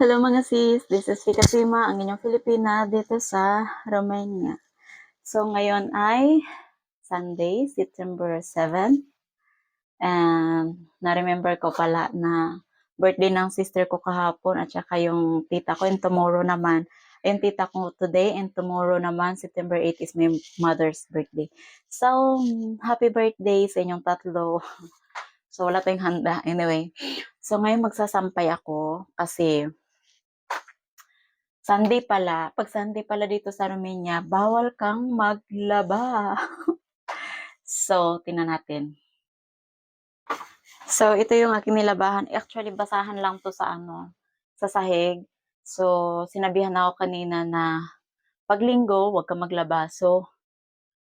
Hello mga sis, this is Fika Sima, ang inyong Filipina dito sa Romania. So ngayon ay Sunday, September 7. And na-remember ko pala na birthday ng sister ko kahapon at saka yung tita ko and tomorrow naman. Yung tita ko today and tomorrow naman, September 8 is my mother's birthday. So, happy birthday sa inyong tatlo. So, wala tayong handa. Anyway, so ngayon magsasampay ako kasi Sunday pala, pag Sunday pala dito sa Romania, bawal kang maglaba. so, tingnan natin. So, ito yung aking nilabahan. Actually, basahan lang to sa ano, sa sahig. So, sinabihan ako kanina na pag linggo, huwag ka maglaba. So,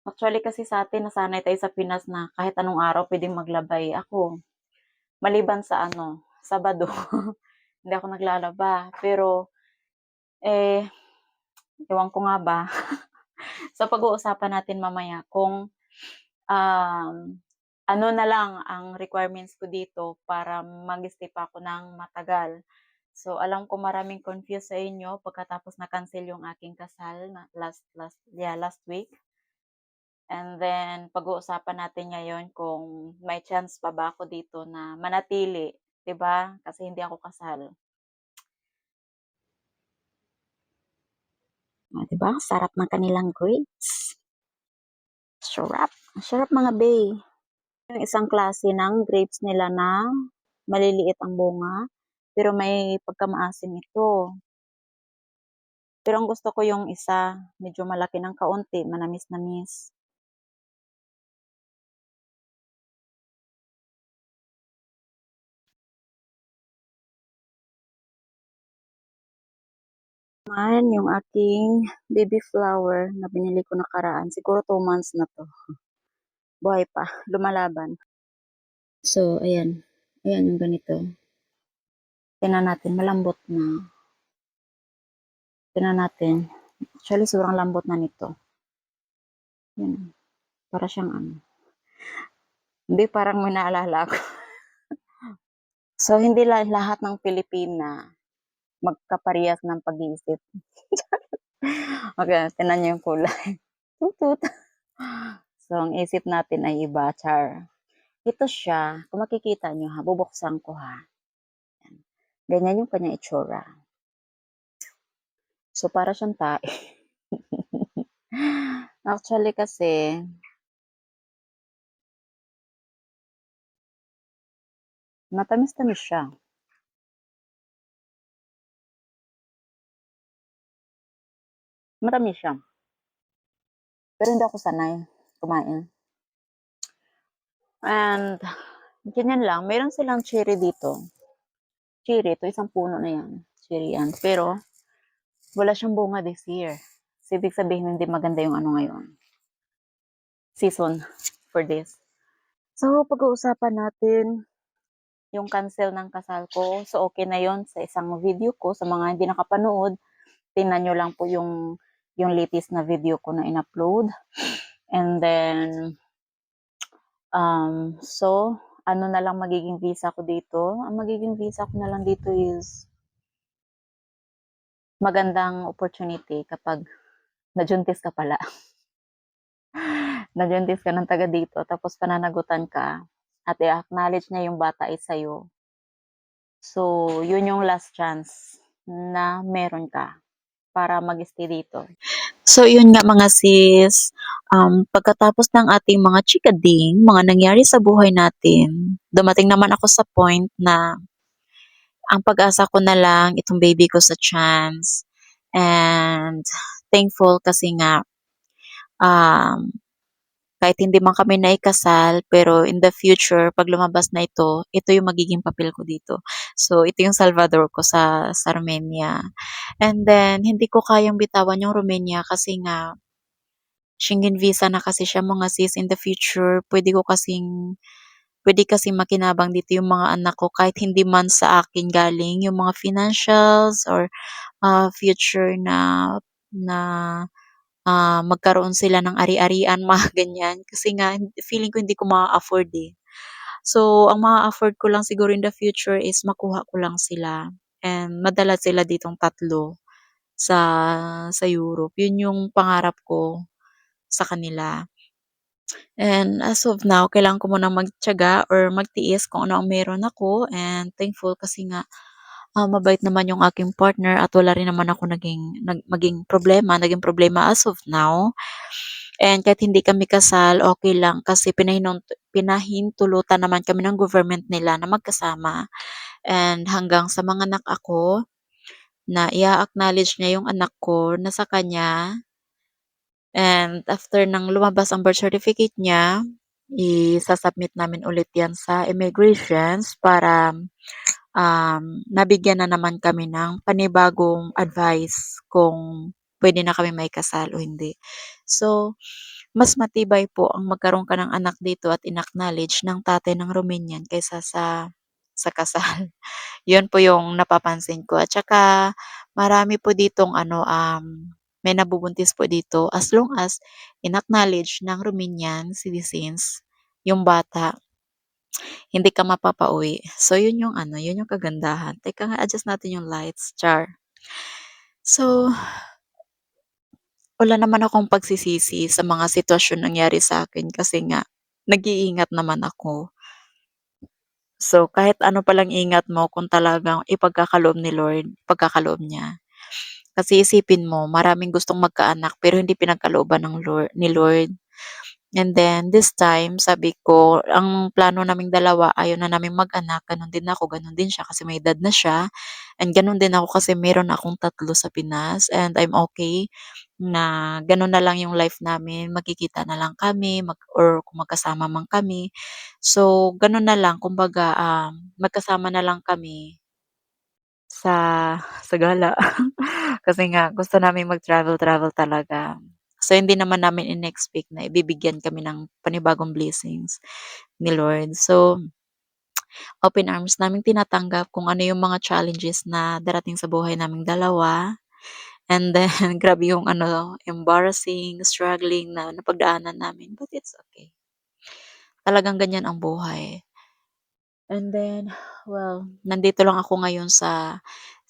actually kasi sa atin, nasanay tayo sa Pinas na kahit anong araw pwedeng maglabay. Ako, maliban sa ano, Sabado, hindi ako naglalaba. Pero, eh, ewan ko nga ba. so, pag-uusapan natin mamaya kung um, ano na lang ang requirements ko dito para mag-stay pa ako ng matagal. So, alam ko maraming confused sa inyo pagkatapos na-cancel yung aking kasal na last, last, yeah, last week. And then, pag-uusapan natin ngayon kung may chance pa ba ako dito na manatili, 'di ba? Kasi hindi ako kasal. Ah, 'di ba? Sarap ng kanilang grapes. Sarap. Sarap mga bay. Yung isang klase ng grapes nila na maliliit ang bunga, pero may pagkamaasim ito. Pero ang gusto ko yung isa, medyo malaki ng kaunti, manamis-namis. Naman yung aking baby flower na binili ko nakaraan. Siguro 2 months na to. Buhay pa, lumalaban. So, ayan. Ayan yung ganito. Tingnan natin, malambot na. Tingnan natin. Actually, sobrang lambot na nito. Yan. Para siyang ano. Hindi, parang may naalala ako. so, hindi la- lahat ng Pilipina magkaparehas ng pag-iisip. okay, tinan niyo yung kulay. Tutut. So, ang isip natin ay iba, char. Ito siya, kung makikita niyo ha, bubuksan ko ha. Yan. Ganyan yung kanyang itsura. So, para siyang tae. Actually kasi, matamis-tamis siya. Matamis siya. Pero hindi ako sanay kumain. And, ganyan lang. Meron silang cherry dito. Cherry, ito isang puno na yan. Cherry yan. Pero, wala siyang bunga this year. So, ibig sabihin, hindi maganda yung ano ngayon. Season for this. So, pag-uusapan natin yung cancel ng kasal ko. So, okay na yon sa isang video ko. Sa mga hindi nakapanood, tingnan nyo lang po yung, yung latest na video ko na in-upload. And then, um, so, ano na lang magiging visa ko dito? Ang magiging visa ko na lang dito is magandang opportunity kapag najuntis ka pala. najuntis ka ng taga dito, tapos pananagutan ka, at i-acknowledge niya yung bata is sa'yo. So, yun yung last chance na meron ka para mag-stay dito. So, yun nga mga sis, um, pagkatapos ng ating mga chikading, mga nangyari sa buhay natin, dumating naman ako sa point na ang pag-asa ko na lang itong baby ko sa chance. And thankful kasi nga, um, kahit hindi man kami naikasal, pero in the future, pag lumabas na ito, ito yung magiging papel ko dito. So, ito yung Salvador ko sa, sa Romania. And then, hindi ko kayang bitawan yung Romania kasi nga, Schengen visa na kasi siya mga sis in the future. Pwede ko kasing, pwede kasi makinabang dito yung mga anak ko kahit hindi man sa akin galing yung mga financials or uh, future na na uh, magkaroon sila ng ari-arian, mga ganyan. Kasi nga, feeling ko hindi ko ma-afford eh. So, ang ma-afford ko lang siguro in the future is makuha ko lang sila. and madala sila ditong tatlo sa sa Europe. Yun yung pangarap ko sa kanila. And as of now, kailangan ko munang magtiyaga or magtiis kung ano ang meron ako and thankful kasi nga ah, mabait naman yung aking partner at wala rin naman ako naging nag, maging problema, naging problema as of now. And kahit hindi kami kasal, okay lang kasi pinahintulutan naman kami ng government nila na magkasama. And hanggang sa mga anak ako, na i-acknowledge niya yung anak ko na sa kanya. And after nang lumabas ang birth certificate niya, i-submit namin ulit yan sa immigrations para um, nabigyan na naman kami ng panibagong advice kung pwede na kami may kasal o hindi. So, mas matibay po ang magkaroon ka ng anak dito at inacknowledge ng tatay ng Romanian kaysa sa sa kasal. Yun po yung napapansin ko. At saka, marami po ditong ano, um, may nabubuntis po dito as long as inacknowledge ng Romanian citizens yung bata hindi ka mapapauwi. So, yun yung ano, yun yung kagandahan. Teka nga, adjust natin yung lights, char. So, wala naman akong pagsisisi sa mga sitwasyon nangyari sa akin kasi nga, nag-iingat naman ako. So, kahit ano palang ingat mo kung talagang ipagkakaloob ni Lord, pagkakaloob niya. Kasi isipin mo, maraming gustong magkaanak pero hindi pinagkalooban ng Lord, ni Lord. And then, this time, sabi ko, ang plano naming dalawa, ayaw na naming mag-anak. Ganon din ako, ganon din siya kasi may edad na siya. And ganon din ako kasi meron akong tatlo sa Pinas. And I'm okay na ganon na lang yung life namin. Magkikita na lang kami mag, or kung magkasama man kami. So, ganon na lang. Kumbaga, um, magkasama na lang kami sa sa gala. Kasi nga gusto namin mag-travel-travel talaga. So, hindi naman namin in-expect na ibibigyan kami ng panibagong blessings ni Lord. So, open arms namin tinatanggap kung ano yung mga challenges na darating sa buhay naming dalawa. And then, grabe yung ano, embarrassing, struggling na napagdaanan namin. But it's okay. Talagang ganyan ang buhay. And then, well, nandito lang ako ngayon sa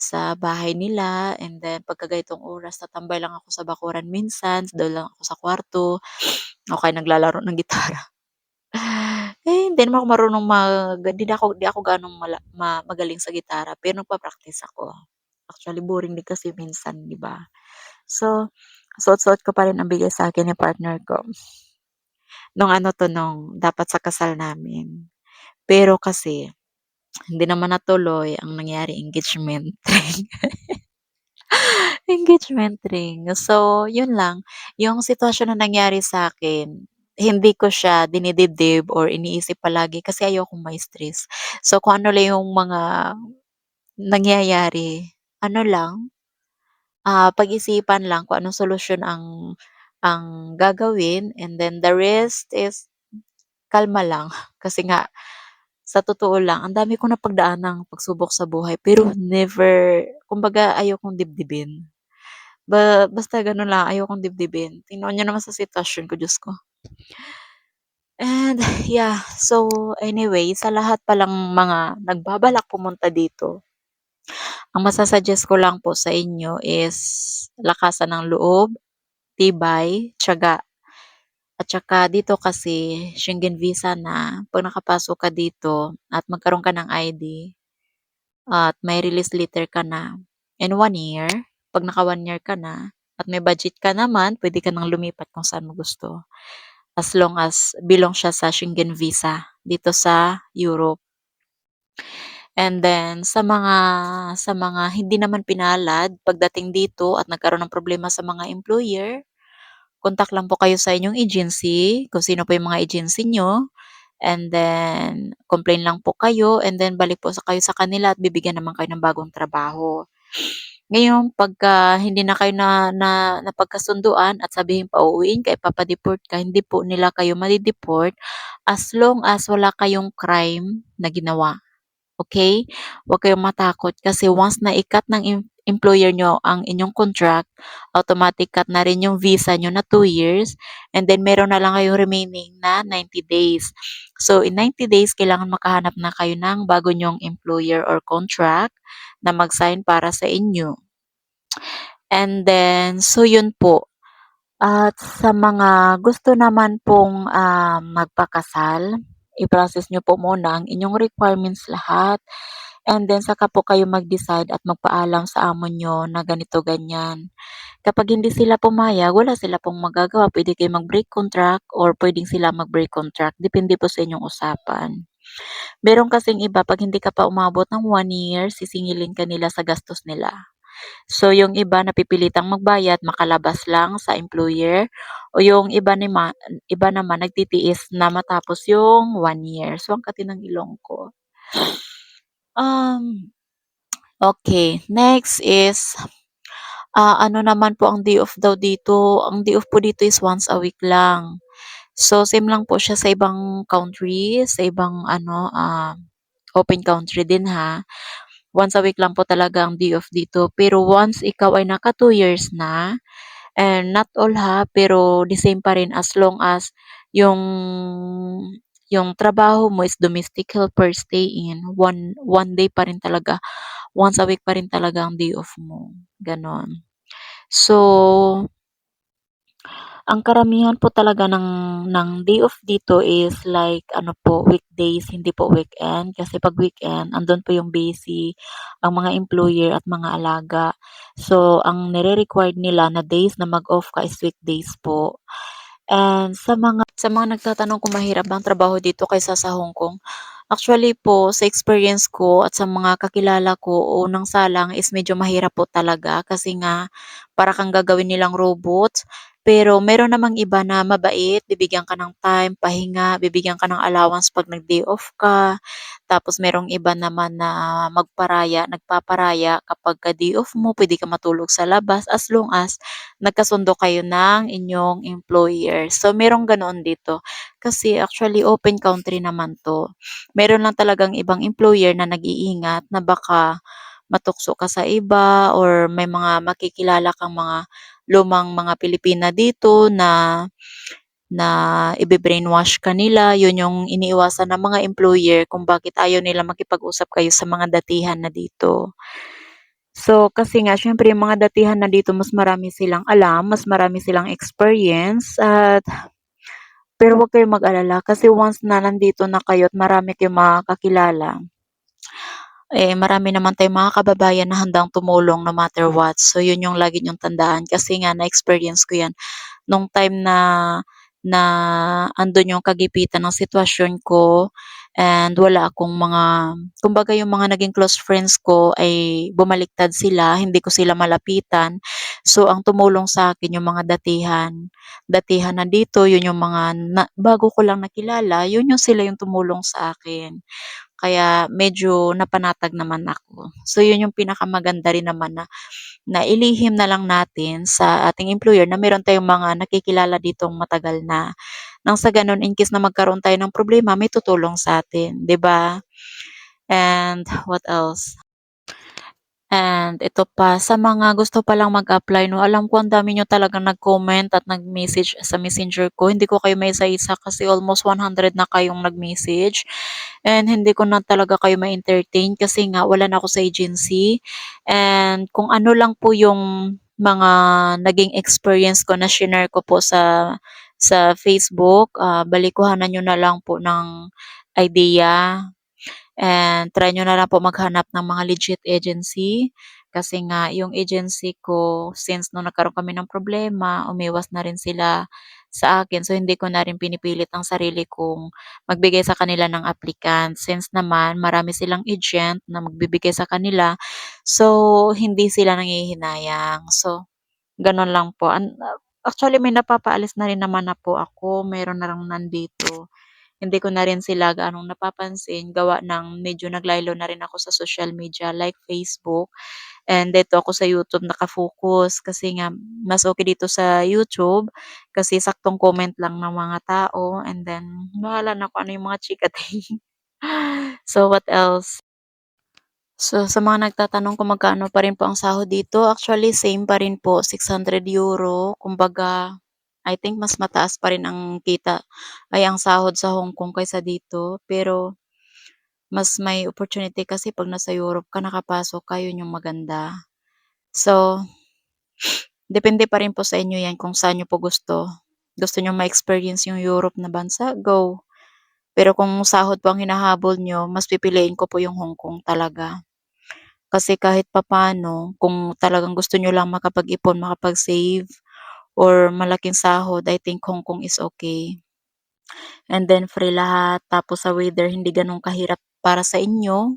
sa bahay nila and then pagka ganitong oras tatambay lang ako sa bakuran minsan, doon lang ako sa kwarto o kaya naglalaro ng gitara. Eh, hindi naman ako marunong mag hindi ako di ako gaanong mala ma magaling sa gitara pero nagpa-practice ako. Actually boring din kasi minsan, 'di ba? So, suot-suot ko pa rin ang bigay sa akin ni partner ko. Nung ano 'to, nung dapat sa kasal namin. Pero kasi hindi naman natuloy, ang nangyari engagement ring. Engagement ring. So, yun lang, yung sitwasyon na nangyari sa akin, hindi ko siya dinidibdib or iniisip palagi kasi ayokong ma-stress. So, kung ano lang yung mga nangyayari, ano lang, ah, pag-isipan lang kung anong solusyon ang ang gagawin and then the rest is kalma lang. Kasi nga, sa totoo lang, ang dami kong napagdaanang pagsubok sa buhay pero never, kumbaga ayokong dibdibin. Ba basta gano'n lang, ayokong dibdibin. Tingnan niyo naman sa sitwasyon ko, Diyos ko. And yeah, so anyway, sa lahat palang mga nagbabalak pumunta dito, ang masa-suggest ko lang po sa inyo is lakasan ng loob, tibay, tiyaga. At saka dito kasi Schengen visa na, 'pag nakapasok ka dito at magkaroon ka ng ID at may release letter ka na in 1 year, 'pag naka 1 year ka na at may budget ka naman, pwede ka ng lumipat kung saan mo gusto. As long as belong siya sa Schengen visa dito sa Europe. And then sa mga sa mga hindi naman pinalad pagdating dito at nagkaroon ng problema sa mga employer, contact lang po kayo sa inyong agency, kung sino po yung mga agency niyo. And then complain lang po kayo and then balik po sa kayo sa kanila at bibigyan naman kayo ng bagong trabaho. Ngayon pagka hindi na kayo na na napagkasunduan at sabihin pauuwiin ka, ipapa-deport ka, hindi po nila kayo madi-deport as long as wala kayong crime na ginawa. Okay? Huwag kayong matakot kasi once na i-cut ng employer niyo ang inyong contract, automatic cut na rin yung visa niyo na 2 years and then meron na lang kayong remaining na 90 days. So in 90 days kailangan makahanap na kayo ng bago niyong employer or contract na mag-sign para sa inyo. And then, so yun po. At sa mga gusto naman pong ah, magpakasal, i-process nyo po muna ang inyong requirements lahat. And then, saka po kayo mag-decide at magpaalam sa amo nyo na ganito, ganyan. Kapag hindi sila pumayag, wala sila pong magagawa. Pwede kayo mag-break contract or pwedeng sila mag-break contract. Depende po sa inyong usapan. Meron kasing iba, pag hindi ka pa umabot ng one year, sisingilin ka nila sa gastos nila. So, yung iba napipilitang magbayad, makalabas lang sa employer. O yung iba, nima, iba naman nagtitiis na matapos yung one year. So, ang kati ng ilong ko. Um, okay, next is, ah, ano naman po ang day off daw dito? Ang day off po dito is once a week lang. So, same lang po siya sa ibang country, sa ibang ano, ah, open country din ha. Once a week lang po talaga ang day off dito. Pero once ikaw ay naka 2 years na, and not all ha, pero the same pa rin as long as yung yung trabaho mo is domestic helper stay in, one, one day pa rin talaga, once a week pa rin talaga ang day off mo. Ganon. So, ang karamihan po talaga ng, ng day off dito is like, ano po, weekdays, hindi po weekend. Kasi pag weekend, andun po yung busy, ang mga employer at mga alaga. So, ang nire-required nila na days na mag-off ka is weekdays po. And sa mga sa mga nagtatanong kung mahirap bang trabaho dito kaysa sa Hong Kong, actually po sa experience ko at sa mga kakilala ko, unang salang is medyo mahirap po talaga kasi nga para kang gagawin nilang robot. Pero meron namang iba na mabait, bibigyan ka ng time, pahinga, bibigyan ka ng allowance pag nag-day off ka. Tapos merong iba naman na magparaya, nagpaparaya kapag ka day off mo, pwede ka matulog sa labas as long as nagkasundo kayo ng inyong employer. So merong ganoon dito. Kasi actually open country naman 'to. Meron lang talagang ibang employer na nag-iingat na baka matukso ka sa iba or may mga makikilala kang mga lumang mga Pilipina dito na na ibe-brainwash ka. Yun yung iniiwasan ng mga employer kung bakit ayaw nila makipag-usap kayo sa mga datihan na dito. So, kasi nga siyempre yung mga datihan na dito mas marami silang alam, mas marami silang experience at pero huwag kayong mag-alala kasi once na nandito na kayo at marami kayong makakakilala, eh, marami naman tayong mga kababayan na handang tumulong no matter what. So, yun yung lagi niyong tandaan kasi nga na-experience ko yan nung time na na andun yung kagipitan ng sitwasyon ko and wala akong mga kumbaga yung mga naging close friends ko ay bumaliktad sila, hindi ko sila malapitan. So, ang tumulong sa akin yung mga datihan. Datihan na dito, yun yung mga na, bago ko lang nakilala, yun yung sila yung tumulong sa akin. Kaya medyo napanatag naman ako. So, yun yung pinakamaganda rin naman na na ilihim na lang natin sa ating employer na meron tayong mga nakikilala ditong matagal na. Nang sa ganun, in case na magkaroon tayo ng problema, may tutulong sa atin, 'di ba? And what else? And ito pa, sa mga gusto pa lang mag-apply 'no, alam ko ang dami niyo talagang nag-comment at nag-message sa Messenger ko. Hindi ko kayo maisa-isa kasi almost 100 na kayong nag-message. And hindi ko na talaga kayo ma-entertain kasi nga wala na ako sa agency. And kung ano lang po yung mga naging experience ko na shinare ko po sa sa Facebook, ah, balikuhanan niyo na lang po ng idea and try niyo na lang po maghanap ng mga legit agency. Kasi nga yung agency ko since nung nagkaroon kami ng problema, umiwas na rin sila sa akin. So hindi ko na rin pinipilit ang sarili kong magbigay sa kanila ng applicant since naman marami silang agent na magbibigay sa kanila. So hindi sila nanghihinayang. So gano'n lang po. An actually may napapaalis na rin naman na po ako, meron na lang nandito. Hindi ko na rin sila gaanong napapansin gawa ng medyo naglaylo na rin ako sa social media like Facebook. And dito ako sa YouTube naka-focus kasi nga mas okay dito sa YouTube kasi saktong comment lang ng mga tao and then bahala na kung ano yung mga chika So what else? So sa mga nagtatanong kung magkano pa rin po ang sahod dito, actually same pa rin po, €600. Kumbaga, I think mas mataas pa rin ang kita ay ang sahod sa Hong Kong kaysa dito. Pero Mas may opportunity kasi 'pag nasa Europe ka, nakapasok ka, yun yung maganda. So, depende pa rin po sa inyo 'yan kung saan niyo po gusto. Gusto niyong ma-experience yung Europe na bansa, go. Pero kung sahod po ang hinahabol niyo, mas pipiliin ko po yung Hong Kong talaga. Kasi kahit papaano, kung talagang gusto niyo lang makapag-ipon, makapag-save, or malaking sahod, I think Hong Kong is okey. And then free lahat, tapos sa weather hindi gano'n kahirap para sa inyo.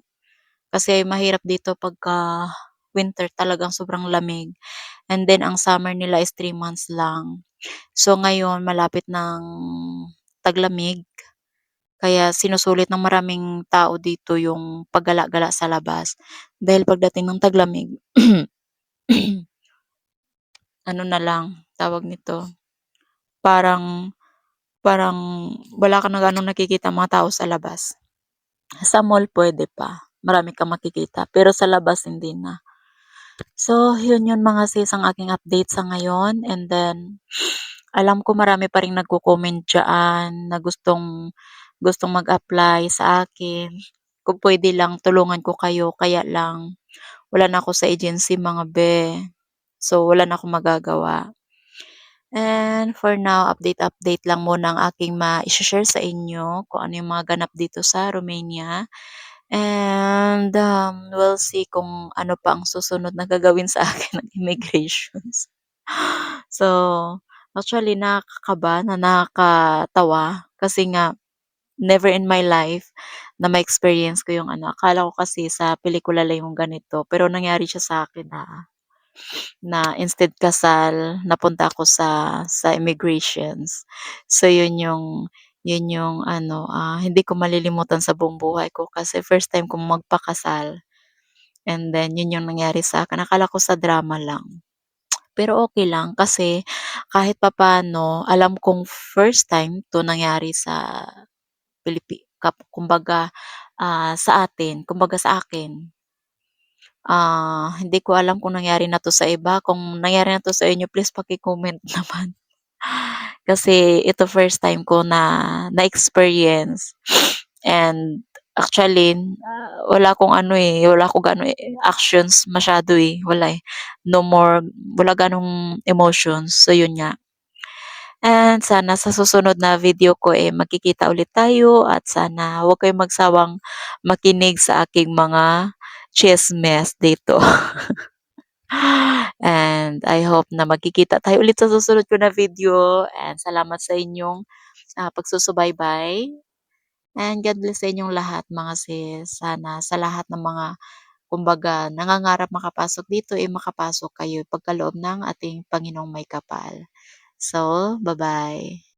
Kasi mahirap dito pagka winter talagang sobrang lamig. And then ang summer nila is 3 months lang. So ngayon malapit ng taglamig, kaya sinusulit ng maraming tao dito yung paggala-gala sa labas. Dahil pagdating ng taglamig ano na lang, tawag nito, parang parang wala ka na gaanong nakikitang mga tao sa labas. Sa mall puwede pa, marami kang makikita, pero sa labas hindi na. So, yun yun mga sis ang aking update sa ngayon and then alam ko marami pa ring nagko-comment diyaan na gustong gustong mag-apply sa akin. Kung puwede lang tulungan ko kayo, kaya lang wala na ako sa agency mga be. So, wala na akong magagawa. And for now, update-update lang muna ang aking mai-she-share sa inyo kung ano yung mga ganap dito sa Romania. And, um, we'll see kung ano pa ang susunod na gagawin sa akin ng immigrations. So, actually nakakaba na nakakatawa kasi nga never in my life na ma-experience ko yung ano, akala ko kasi sa pelikula lang yung ganito, pero nangyari siya sa akin na na instead kasal, napunta ako sa sa immigrations. So yun yung yun yung ano, ah, hindi ko malilimutan sa buong buhay ko kasi first time kong magpakasal. And then yun yung nangyari sa akin, akala ko sa drama lang. Pero okey lang kasi kahit papaano alam kong first time 'to nangyari sa Pilipi kumbaga, ah, sa atin, kumbaga sa akin. Ah, hindi ko alam kung nangyari na 'to sa iba, kung nangyari na 'to sa inyo please paki-comment naman. Kasi ito first time ko na na-experience and actually, ah, wala akong ano, eh, wala akong gaano, eh, actions masyado, eh, wala, eh. No more wala gaanong emotions, so yun nga. And sana sa susunod na video ko, eh, magkikita ulit tayo at sana huwag kayong magsawang makinig sa aking mga tsismis dito. And I hope na magkikita tayo ulit sa susunod ko na video and salamat sa inyong, ah, pagsusubaybay. And God bless sa inyong lahat mga sis. Sana sa lahat ng mga kumbaga nangangarap makapasok dito, eh, makapasok kayo pagkaloob ng ating Panginoong Maykapal. So, ba-bye.